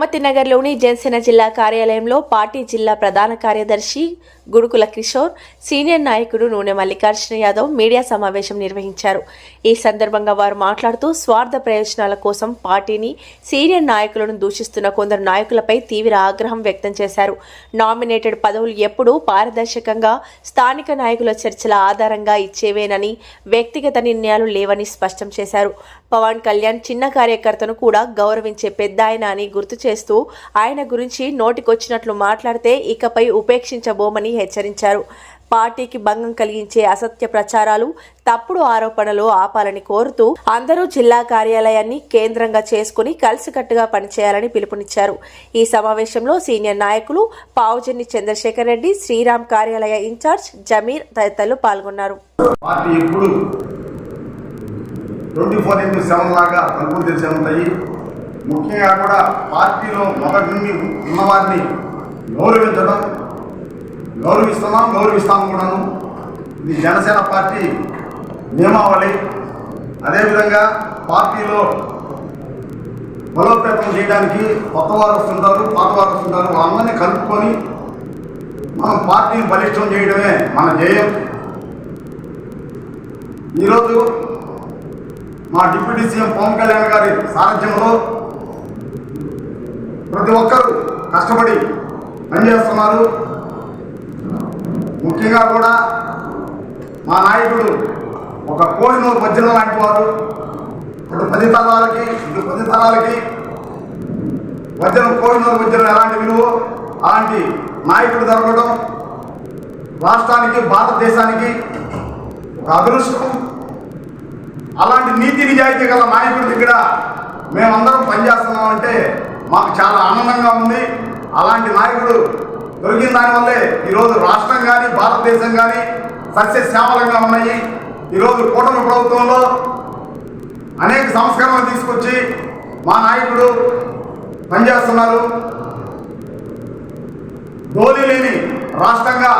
గోమతి నగర్లోని జనసేన జిల్లా కార్యాలయంలో పార్టీ జిల్లా ప్రధాన కార్యదర్శి గుడుకుల కిషోర్ సీనియర్ నాయకుడు నూనె మల్లికార్జున యాదవ్ మీడియా సమావేశం నిర్వహించారు. ఈ సందర్భంగా వారు మాట్లాడుతూ స్వార్థ ప్రయోజనాల కోసం పార్టీని సీనియర్ నాయకులను దూషిస్తున్న కొందరు నాయకులపై తీవ్ర ఆగ్రహం వ్యక్తం చేశారు. నామినేటెడ్ పదవులు ఎప్పుడూ పారదర్శకంగా స్థానిక నాయకుల చర్చల ఆధారంగా ఇచ్చేవేనని వ్యక్తిగత నిర్ణయాలు లేవని స్పష్టం చేశారు. పవన్ కళ్యాణ్ చిన్న కార్యకర్తను కూడా గౌరవించే పెద్ద ఆయన అని గుర్తు చేస్తూ ఆయన గురించి నోటికొచ్చినట్లు మాట్లాడితే ఇకపై ఉపేక్షించబోమని హెచ్చరించారు. పార్టీకి భంగం కలిగించే అసత్య ప్రచారాలు తప్పుడు ఆరోపణలు ఆపాలని కోరుతూ అందరూ జిల్లా కార్యాలయాన్ని కేంద్రంగా చేసుకుని కలిసికట్టుగా పనిచేయాలని పిలుపునిచ్చారు. ఈ సమావేశంలో సీనియర్ నాయకులు పావుజన్ని చంద్రశేఖర్ రెడ్డి శ్రీరామ్ కార్యాలయ ఇన్ఛార్జ్ జమీర్ తదితరులు పాల్గొన్నారు. ట్వంటీ ఫోర్ ఇంటూ సెవెన్ లాగా తలుపులు తెరిచి ఉంటాయి. ముఖ్యంగా కూడా పార్టీలో మొదటి నుండి ఉన్నవారిని గౌరవించడం గౌరవిస్తున్నాం గౌరవిస్తాం కూడాను. ఇది జనసేన పార్టీ నియమావళి. అదేవిధంగా పార్టీలో బలోపేతం చేయడానికి కొత్త వారు వస్తుంటారు పాత వారు వస్తుంటారు. వాళ్ళందరినీ కలుపుకొని మనం పార్టీని బలిష్టం చేయడమే మన ధ్యేయం. ఈరోజు మా డిప్యూటీ సీఎం పవన్ కళ్యాణ్ గారి సారథ్యంలో ప్రతి ఒక్కరూ కష్టపడి పనిచేస్తున్నారు. ముఖ్యంగా కూడా మా నాయకుడు ఒక కోహినూరు మధ్యన లాంటి వారు. ఇప్పుడు పది తరాలకి ఇప్పుడు పది తరాలకి వజ్రం కోహినూరు వజ్రం ఎలాంటి విలువ అలాంటి నాయకుడు దొరకడం రాష్ట్రానికి భారతదేశానికి ఒక అదృష్టం. అలాంటి నీతి నిజాయితీ గల నాయకుడి దగ్గర మేమందరం పనిచేస్తున్నామంటే మాకు చాలా ఆనందంగా ఉంది. అలాంటి నాయకుడు దొరికిన దానివల్లే ఈరోజు రాష్ట్రం కానీ భారతదేశం కానీ సస్యశ్యామలంగా ఉన్నాయి. ఈరోజు కూటమి ప్రభుత్వంలో అనేక సంస్కరణలు తీసుకొచ్చి మా నాయకుడు పనిచేస్తున్నారు. ధోని లేని రాష్ట్రంగా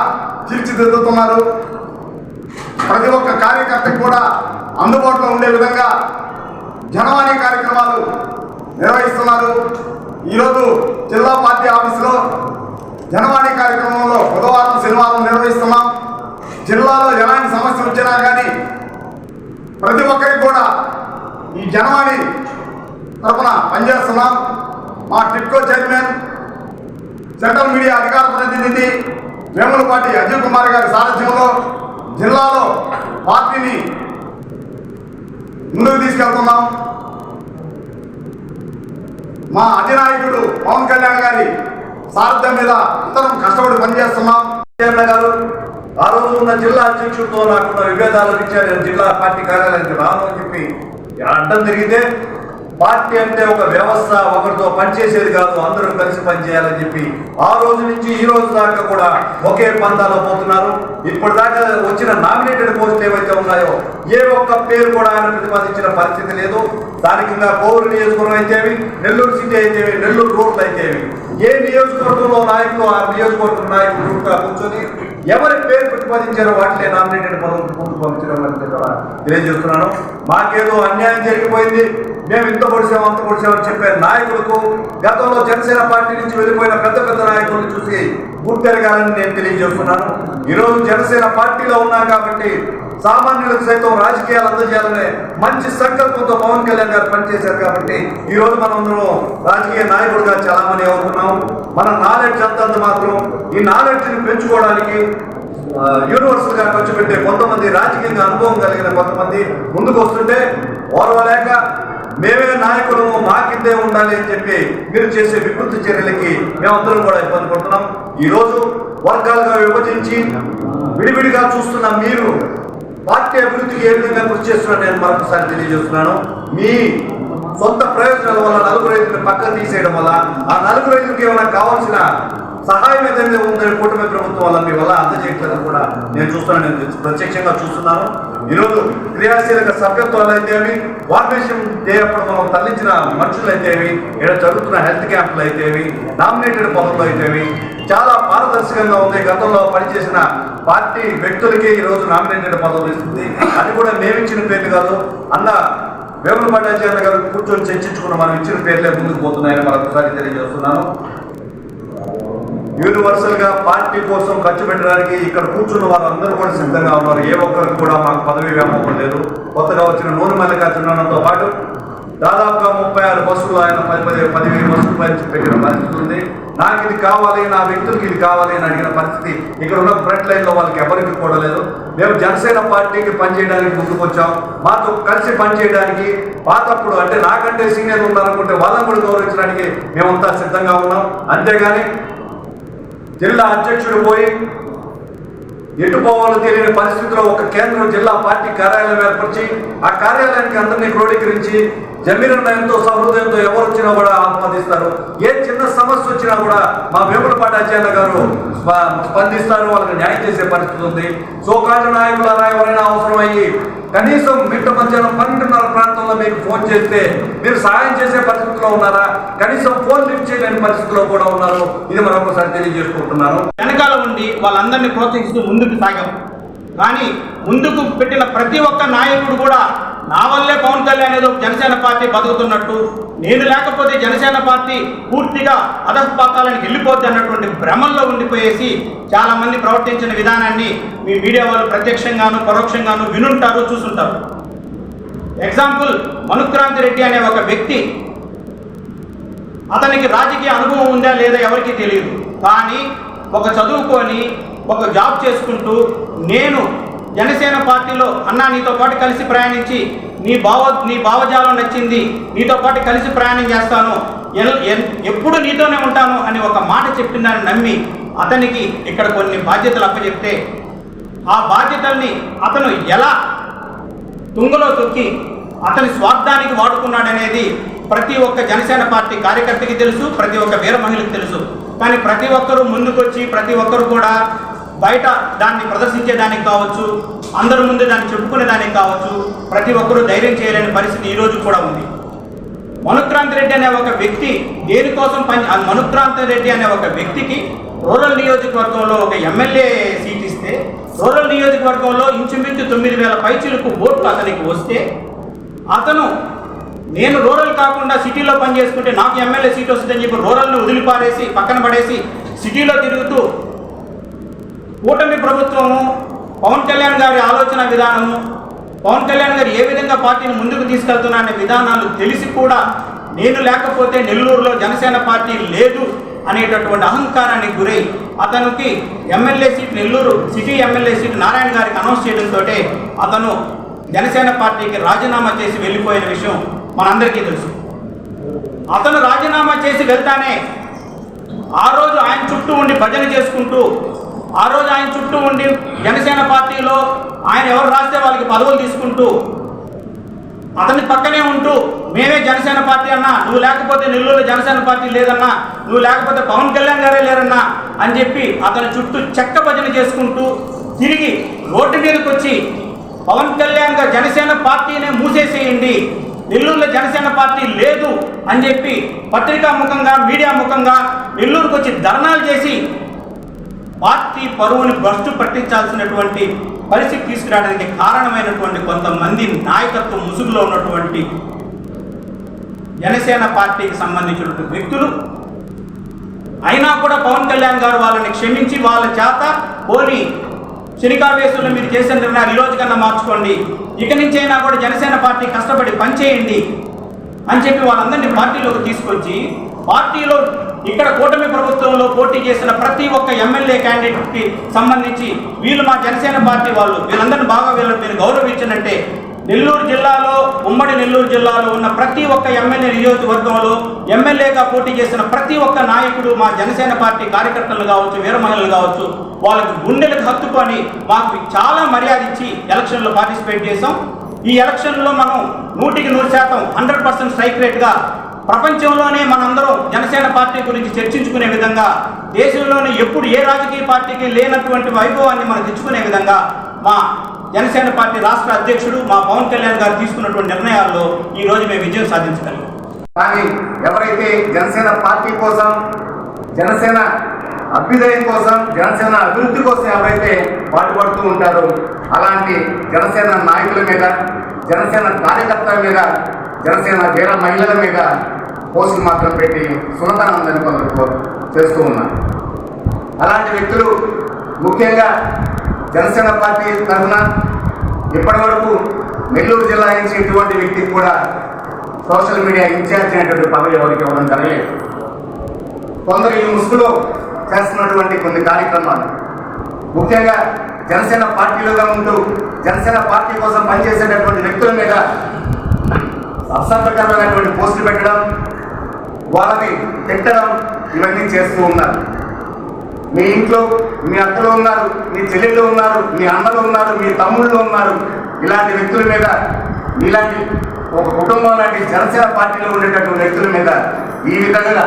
తీర్చిదిద్దుతున్నారు. ప్రతి ఒక్క కార్యకర్తకు కూడా అందుబాటులో ఉండే విధంగా జనవాణి కార్యక్రమాలు నిర్వహిస్తున్నారు. ఈరోజు జిల్లా పార్టీ ఆఫీసులో జనవాణి కార్యక్రమంలో బుధవారం శనివారం నిర్వహిస్తున్నాం. జిల్లాలో ఎలాంటి సమస్యలు వచ్చినా కానీ ప్రతి ఒక్కరికి కూడా ఈ జనవాణి తరఫున పనిచేస్తున్నాం. మా టిట్కో చైర్మన్ సెంట్రల్ మీడియా అధికార ప్రతినిధి వేములపాటి అజయ్ కుమార్ గారి సారథ్యంలో జిల్లాలో పార్టీని ముందుకు తీసుకెళ్తున్నాం. మా అధినాయకుడు పవన్ కళ్యాణ్ గారి సారథ్యం మీద అందరం కష్టపడి పనిచేస్తున్నాం. గారు ఆ రోజు ఉన్న జిల్లా అధ్యక్షుడితో నాకున్న విభేదాలు ఇచ్చారు జిల్లా పార్టీ కార్యాలయానికి రాను అని చెప్పి అడ్డం తిరిగితే పార్టీ అంటే ఒక వ్యవస్థ ఒకరితో పనిచేసేది కాదు అందరూ కలిసి పనిచేయాలని చెప్పి ఆ రోజు నుంచి ఈ రోజు దాకా కూడా ఒకే పంతాలో పోతున్నారు. ఇప్పటిదాకా దాకా వచ్చిన నామినేటెడ్ పోస్టులు ఏవైతే ఉన్నాయో ఏ ఒక్క పేరు కూడా ఆయన ప్రతిపాదించిన పరిస్థితి లేదు. దానికి ఇంకా కోవూరు నియోజకవర్గం అయితేవి నెల్లూరు సిటీ అయితేవి నెల్లూరు రోడ్లు అయితేవి. ఏ నియోజకవర్గంలో నాయకులు ఆ నియోజకవర్గం నాయకులు కూర్చొని ఎవరి పేరు ప్రతిపాదించారో వాటినే నామినేటెడ్ పదవులు ముందుకు పంపించడం అని తెలియజేస్తున్నాను. మాకేదో అన్యాయం జరిగిపోయింది మేము ఇంత పొడిసాం అంత పొడిసామని చెప్పే నాయకులకు గతంలో జనసేన పార్టీ నుంచి వెళ్ళిపోయిన పెద్ద పెద్ద నాయకులను చూసి గుర్తెరగాలని నేను తెలియజేస్తున్నాను. ఈరోజు జనసేన పార్టీలో ఉన్నాం కాబట్టి సామాన్యులకు సైతం రాజకీయాలు అందజేయాలనే మంచి సంకల్పంతో పవన్ కళ్యాణ్ గారు పనిచేశారు కాబట్టి ఈ రోజు మనం రాజకీయ నాయకుడుగా చాలామంది అవుతున్నాం. మన నాలెడ్జ్ అంతంత మాత్రం ఈ నాలెడ్జ్ని పెంచుకోవడానికి యూనివర్సల్గా యూనివర్సల్గా ఖర్చు పెట్టే కొంతమంది రాజకీయంగా అనుభవం కలిగిన కొంతమంది ముందుకు వస్తుంటే ఓర్వలేక మేమే నాయకులము మా కిందే ఉండాలి అని చెప్పి మీరు చేసే వికృతి చర్యలకి మేమందరం కూడా ఇబ్బంది పడుతున్నాం. ఈ రోజు వర్గాలుగా విభజించి విడివిడిగా చూస్తున్న మీరు పార్టీ అభివృద్ధికి ఏ విధంగా కృషి చేస్తున్నారో నేను మరొకసారి తెలియజేస్తున్నాను. మీ సొంత ప్రయోజనాల వల్ల నలుగురు రైతులను పక్కన తీసేయడం వల్ల ఆ నలుగురు రైతులకు ఏమైనా కావాల్సిన సహాయం ఏదైతే ఉందని కూటమి ప్రభుత్వం వల్ల మీ వల్ల అందజేయట్లేదని కూడా నేను చూస్తున్నాను నేను ప్రత్యక్షంగా చూస్తున్నాను. ఈరోజు క్రియాశీలక సభ్యత్వాలు అయితేవి ఫార్మేషన్ డే అప్పుడు మనం తరలించిన మనుషులు అయితేవి ఇక్కడ జరుగుతున్న హెల్త్ క్యాంపులు అయితేవి నామినేటెడ్ పనులు అయితేవి చాలా పారదర్శకంగా ఉంది. గతంలో పనిచేసిన పార్టీ వ్యక్తులకి ఈ రోజు నామినేటెడ్ పదవులు ఇస్తుంది అది కూడా మేమిచ్చిన పేర్లు కాదు. అన్న వేములపాటి అజయన్న గారు కూర్చొని చర్చించుకున్న మనం ఇచ్చిన పేర్లే ముందుకు పోతున్నాయని మరొకసారి తెలియజేస్తున్నాను. యూనివర్సల్గా పార్టీ కోసం ఖర్చు పెట్టడానికి ఇక్కడ కూర్చున్న వాళ్ళందరూ కూడా సిద్ధంగా ఉన్నారు. ఏ ఒక్కరికి కూడా మాకు పదవి వ్యామోహం లేదు. కొత్తగా వచ్చిన నూనె మల్లికార్జునతో పాటు దాదాపుగా ముప్పై ఆరు బస్సులు ఆయన పది పది పదివేలు బస్సులు పరిచి పెట్టిన పరిస్థితి ఉంది. నాకు ఇది కావాలి నా వ్యక్తులకి ఇది కావాలి అని అడిగిన పరిస్థితి ఇక్కడ ఉన్న ఫ్రంట్ లైన్లో వాళ్ళకి ఎవరికి కూడా లేదు. మేము జనసేన పార్టీకి పనిచేయడానికి ముందుకు వచ్చాం. మాతో కలిసి పనిచేయడానికి పాతప్పుడు అంటే నాకంటే సీనియర్ ఉన్నారనుకుంటే వాళ్ళని కూడా గౌరవించడానికి మేమంతా సిద్ధంగా ఉన్నాం. అంతేగాని జిల్లా అధ్యక్షుడు పోయి ఎటు పోవాలో తెలియని పరిస్థితిలో ఒక కేంద్రం జిల్లా పార్టీ కార్యాలయం ఏర్పరిచి ఆ కార్యాలయానికి అందరినీ క్రోడీకరించి జమీరన్న ఎంతో సహృదయంతో ఎవరు వచ్చినా కూడా ఆహ్వాదిస్తారు ఏ చిన్న సమస్య వచ్చినా కూడా మా వేములపాటి అజయన్న గారు స్పందిస్తారు వాళ్ళకి న్యాయం చేసే పరిస్థితి ఉంది. సోకాజ నాయకులారా ఎవరైనా అవసరమయ్యి కనీసం మిట్ట మధ్యాహ్నం పన్నెండున్నర ప్రాంతంలో మీకు ఫోన్ చేస్తే మీరు సహాయం చేసే పరిస్థితిలో ఉన్నారా? కనీసం ఫోన్ లిఫ్ట్ చేయలేని పరిస్థితిలో కూడా ఉన్నారు. ఇది మరొకసారి తెలియజేసుకుంటున్నాను. వెనకాల ఉండి వాళ్ళందరినీ ప్రోత్సహిస్తూ ముందుకు సాగాం. కానీ ముందుకు పెట్టిన ప్రతి ఒక్క నాయకుడు కూడా నా వల్లే పవన్ కళ్యాణ్ ఏదో జనసేన పార్టీ బతుకుతున్నట్టు నేను లేకపోతే జనసేన పార్టీ పూర్తిగా అధపాతాలకు వెళ్ళిపోద్ది అన్నటువంటి భ్రమంలో ఉండిపోయేసి చాలామంది ప్రవర్తించిన విధానాన్ని మీ మీడియా వాళ్ళు ప్రత్యక్షంగాను పరోక్షంగాను వినుంటారు చూసుంటారు. ఎగ్జాంపుల్ మనుక్రాంతి రెడ్డి అనే ఒక వ్యక్తి అతనికి రాజకీయ అనుభవం ఉందా లేదా ఎవరికీ తెలియదు. కానీ ఒక చదువుకొని ఒక జాబ్ చేసుకుంటూ నేను జనసేన పార్టీలో అన్నా నీతో పాటు కలిసి ప్రయాణించి నీ భావ నీ భావజాలం నచ్చింది నీతో పాటు కలిసి ప్రయాణం చేస్తాను ఎప్పుడు నీతోనే ఉంటాను అని ఒక మాట చెప్పిందని నమ్మి అతనికి ఇక్కడ కొన్ని బాధ్యతలు అప్పచెప్తే ఆ బాధ్యతల్ని అతను ఎలా తుంగలో తొక్కి అతని స్వార్థానికి వాడుకున్నాడనేది ప్రతి ఒక్క జనసేన పార్టీ కార్యకర్తకి తెలుసు ప్రతి ఒక్క వీర మహిళకి తెలుసు. కానీ ప్రతి ఒక్కరూ ముందుకొచ్చి ప్రతి ఒక్కరు కూడా బయట దాన్ని ప్రదర్శించేదానికి కావచ్చు అందరి ముందే దాన్ని చెప్పుకునేదానికి కావచ్చు ప్రతి ఒక్కరూ ధైర్యం చేయలేని పరిస్థితి ఈ రోజు కూడా ఉంది. మనుక్రాంతి రెడ్డి అనే ఒక వ్యక్తి దేనికోసం పని మనుక్రాంతి రెడ్డి అనే ఒక వ్యక్తికి రూరల్ నియోజకవర్గంలో ఒక ఎమ్మెల్యే సీట్ ఇస్తే రూరల్ నియోజకవర్గంలో ఇంచుమించు తొమ్మిది వేల పైచీలకు ఓట్లు అతనికి వస్తే అతను నేను రూరల్ కాకుండా సిటీలో పని చేసుకుంటే నాకు ఎమ్మెల్యే సీట్ వస్తుందని చెప్పి రూరల్ని వదిలిపారేసి పక్కన పడేసి సిటీలో తిరుగుతూ కూటమి ప్రభుత్వము పవన్ కళ్యాణ్ గారి ఆలోచన విధానము పవన్ కళ్యాణ్ గారు ఏ విధంగా పార్టీని ముందుకు తీసుకెళ్తున్నా అనే విధానాలు తెలిసి కూడా నేను లేకపోతే నెల్లూరులో జనసేన పార్టీ లేదు అనేటటువంటి అహంకారానికి గురై అతనికి MLA seat Nellore city MLA seat Narayana గారికి అనౌన్స్ చేయడంతో అతను జనసేన పార్టీకి రాజీనామా చేసి వెళ్ళిపోయిన విషయం మనందరికీ తెలుసు. అతను రాజీనామా చేసి వెళ్తానే ఆ రోజు ఆయన చుట్టూ ఉండి భజన చేసుకుంటూ ఆ రోజు ఆయన చుట్టూ ఉండి జనసేన పార్టీలో ఆయన ఎవరు రాస్తే వాళ్ళకి పదవులు తీసుకుంటూ అతని పక్కనే ఉంటూ మేమే జనసేన పార్టీ అన్నా నువ్వు లేకపోతే నెల్లూరులో జనసేన పార్టీ లేదన్నా నువ్వు లేకపోతే పవన్ కళ్యాణ్ గారే లేరన్నా అని చెప్పి అతని చుట్టూ చెక్క భజన చేసుకుంటూ తిరిగి రోడ్డు మీదకి వచ్చి పవన్ కళ్యాణ్ గారు జనసేన పార్టీనే మూసేసేయండి నెల్లూరులో జనసేన పార్టీ లేదు అని చెప్పి పత్రికా ముఖంగా మీడియా ముఖంగా నెల్లూరుకు వచ్చి ధర్నాలు చేసి పార్టీ పరువుని భ్రష్టు పట్టించాల్సినటువంటి పరిస్థితి తీసుకురావడానికి కారణమైనటువంటి కొంతమంది నాయకత్వ ముసుగులో ఉన్నటువంటి జనసేన పార్టీకి సంబంధించినటువంటి వ్యక్తులు అయినా కూడా పవన్ కళ్యాణ్ గారు వాళ్ళని క్షమించి వాళ్ళ చేత పోనీ శనికావేశంలో మీరు చేసిన నిర్ణయాలు ఈ రోజు కన్నా మార్చుకోండి. ఇక నుంచి అయినా కూడా జనసేన పార్టీ కష్టపడి పనిచేయండి అని చెప్పి వాళ్ళందరినీ పార్టీలోకి తీసుకొచ్చి పార్టీలో ఇక్కడ కూటమి ప్రభుత్వంలో పోటీ చేసిన ప్రతి ఒక్క ఎమ్మెల్యే క్యాండిడేట్కి సంబంధించి వీళ్ళు మా జనసేన పార్టీ వాళ్ళు వీళ్ళందరినీ బాగా వీళ్ళని మీరు గౌరవించినట్టే నెల్లూరు జిల్లాలో ఉమ్మడి నెల్లూరు జిల్లాలో ఉన్న ప్రతి ఒక్క ఎమ్మెల్యే నియోజకవర్గంలో ఎమ్మెల్యేగా పోటీ చేసిన ప్రతి ఒక్క నాయకుడు మా జనసేన పార్టీ కార్యకర్తలు కావచ్చు వీర మహిళలు కావచ్చు వాళ్ళకి గుండెలకు హత్తుకొని మాకు చాలా మర్యాద ఇచ్చి ఎలక్షన్లో పార్టిసిపేట్ చేసాం ఈ ఎలక్షన్లో మనం నూటికి నూరు శాతం హండ్రెడ్ పర్సెంట్ స్ట్రైక్ రేట్గా ప్రపంచంలోనే మనందరం జనసేన పార్టీ గురించి చర్చించుకునే విధంగా దేశంలోనే ఎప్పుడు ఏ రాజకీయ పార్టీకి లేనటువంటి వైభవాన్ని మనం తెచ్చుకునే విధంగా మా జనసేన పార్టీ రాష్ట్ర అధ్యక్షుడు మా పవన్ కళ్యాణ్ గారు తీసుకున్నటువంటి నిర్ణయాల్లో ఈ రోజు మేము విజయం సాధించగలం. కానీ ఎవరైతే జనసేన పార్టీ కోసం జనసేన అభ్యుదయం కోసం జనసేన అభివృద్ధి కోసం ఎవరైతే పాటుపడుతూ ఉంటారో అలాంటి జనసేన నాయకుల మీద జనసేన కార్యకర్తల మీద జనసేన వీర మహిళల మీద పోస్టులు మాత్రం పెట్టి సునతానందని కొందరు చేస్తూ ఉన్నారు. అలాంటి వ్యక్తులు ముఖ్యంగా జనసేన పార్టీ తరఫున ఇప్పటి వరకు నెల్లూరు జిల్లా నుంచి ఇటువంటి వ్యక్తికి కూడా సోషల్ మీడియా ఇన్ఛార్జ్ అనేటువంటి పదవి ఎవరికి ఇవ్వడం జరగలేదు. కొందరు ఈ ముసుగులో చేస్తున్నటువంటి కొన్ని కార్యక్రమాలు. ముఖ్యంగా జనసేన పార్టీలుగా ఉంటూ జనసేన పార్టీ కోసం పనిచేసేటటువంటి వ్యక్తుల మీద అసభ్యకరమైనటువంటి పోస్టులు పెట్టడం వాళ్ళని తిట్టడం ఇవన్నీ చేస్తూ ఉన్నారు. మీ ఇంట్లో మీ అక్కలు ఉన్నారు మీ చెల్లెళ్ళు ఉన్నారు మీ అన్నలు ఉన్నారు మీ తమ్ముళ్ళు ఉన్నారు. ఇలాంటి వ్యక్తుల మీద ఇలాంటి ఒక కుటుంబం లాంటి జనసేన పార్టీలో ఉండేటటువంటి వ్యక్తుల మీద ఈ విధంగా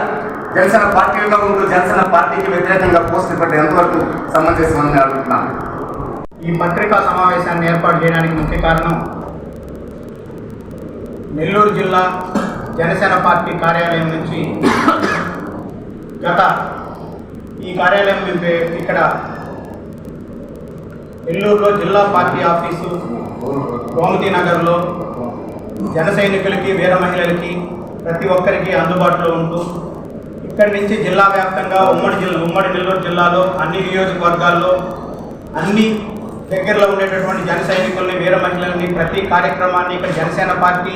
జనసేన పార్టీలో ఉంటూ జనసేన పార్టీకి వ్యతిరేకంగా పోస్టులు పెట్టే ఎంతవరకు సమంజసమని అడుగుతున్నాను. ఈ పత్రికా సమావేశాన్ని ఏర్పాటు చేయడానికి ముఖ్య కారణం నెల్లూరు జిల్లా జనసేన పార్టీ కార్యాలయం నుంచి గత ఈ కార్యాలయం మేము ఇక్కడ నెల్లూరులో జిల్లా పార్టీ ఆఫీసు గోమతి నగర్లో జన సైనికులకి వీర మహిళలకి ప్రతి ఒక్కరికి అందుబాటులో ఉంటూ ఇక్కడి నుంచి జిల్లా వ్యాప్తంగా ఉమ్మడి జిల్లా ఉమ్మడి నెల్లూరు జిల్లాలో అన్ని నియోజకవర్గాల్లో అన్ని దగ్గరలో ఉండేటటువంటి జన సైనికుల్ని వీర మహిళల్ని ప్రతి కార్యక్రమాన్ని ఇక్కడ జనసేన పార్టీ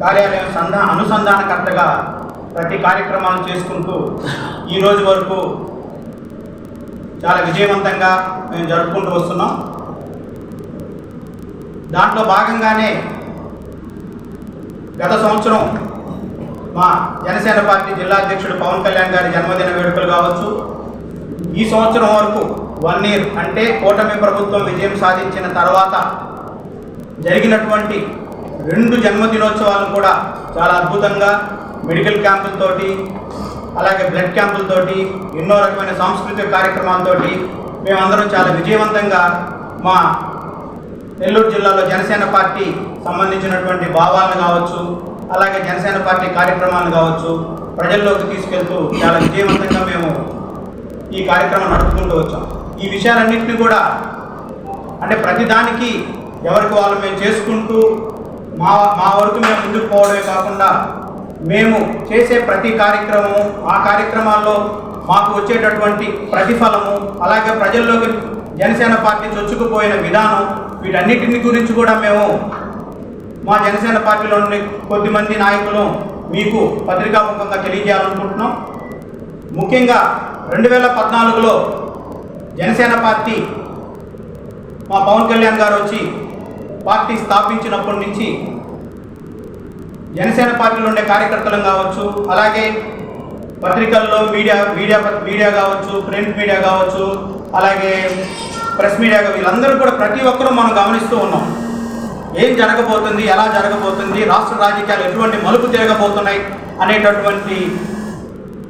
కార్యాలయం సంధా అనుసంధానకర్తగా ప్రతి కార్యక్రమాలు చేసుకుంటూ ఈ రోజు వరకు చాలా విజయవంతంగా మేము జరుపుకుంటూ వస్తున్నాం. దాంట్లో భాగంగానే గత సంవత్సరం మా జనసేన పార్టీ జిల్లా అధ్యక్షుడు పవన్ కళ్యాణ్ గారి జన్మదిన వేడుకలు కావచ్చు ఈ సంవత్సరం వరకు వన్ ఇయర్ అంటే కూటమి ప్రభుత్వం విజయం సాధించిన తర్వాత జరిగినటువంటి రెండు జన్మదినోత్సవాలను కూడా చాలా అద్భుతంగా మెడికల్ క్యాంపులతోటి అలాగే బ్లడ్ క్యాంపులతోటి ఎన్నో రకమైన సాంస్కృతిక కార్యక్రమాలతోటి మేమందరం చాలా విజయవంతంగా మా నెల్లూరు జిల్లాలో జనసేన పార్టీ సంబంధించినటువంటి భావాలను కావచ్చు అలాగే జనసేన పార్టీ కార్యక్రమాలు కావచ్చు ప్రజల్లోకి తీసుకెళ్తూ చాలా విజయవంతంగా మేము ఈ కార్యక్రమం నడుపుకుంటూ వచ్చాం. ఈ విషయాలన్నింటినీ కూడా అంటే ప్రతిదానికి ఎవరికి వాళ్ళు మేము చేసుకుంటూ మా మా వరకు మేము ముందుకు పోవడమే కాకుండా మేము చేసే ప్రతి కార్యక్రమము ఆ కార్యక్రమాల్లో మాకు వచ్చేటటువంటి ప్రతిఫలము అలాగే ప్రజల్లోకి జనసేన పార్టీ చొచ్చుకుపోయిన విధానం వీటన్నిటిని గురించి కూడా మేము మా జనసేన పార్టీలోని కొద్దిమంది నాయకులు మీకు పత్రికాముఖంగా తెలియజేయాలనుకుంటున్నాం. ముఖ్యంగా రెండు వేల పద్నాలుగులో జనసేన పార్టీ మా పవన్ కళ్యాణ్ గారు వచ్చి పార్టీ స్థాపించినప్పటి నుంచి జనసేన పార్టీలో ఉండే కార్యకర్తలు కావచ్చు అలాగే పత్రికల్లో మీడియా మీడియా మీడియా కావచ్చు ప్రింట్ మీడియా కావచ్చు అలాగే ప్రెస్ మీడియా వీళ్ళందరూ కూడా ప్రతి ఒక్కరూ మనం గమనిస్తూ ఉన్నాం. ఏం జరగబోతుంది ఎలా జరగబోతుంది రాష్ట్ర రాజకీయాలు ఎటువంటి మలుపు తిరగబోతున్నాయి అనేటటువంటి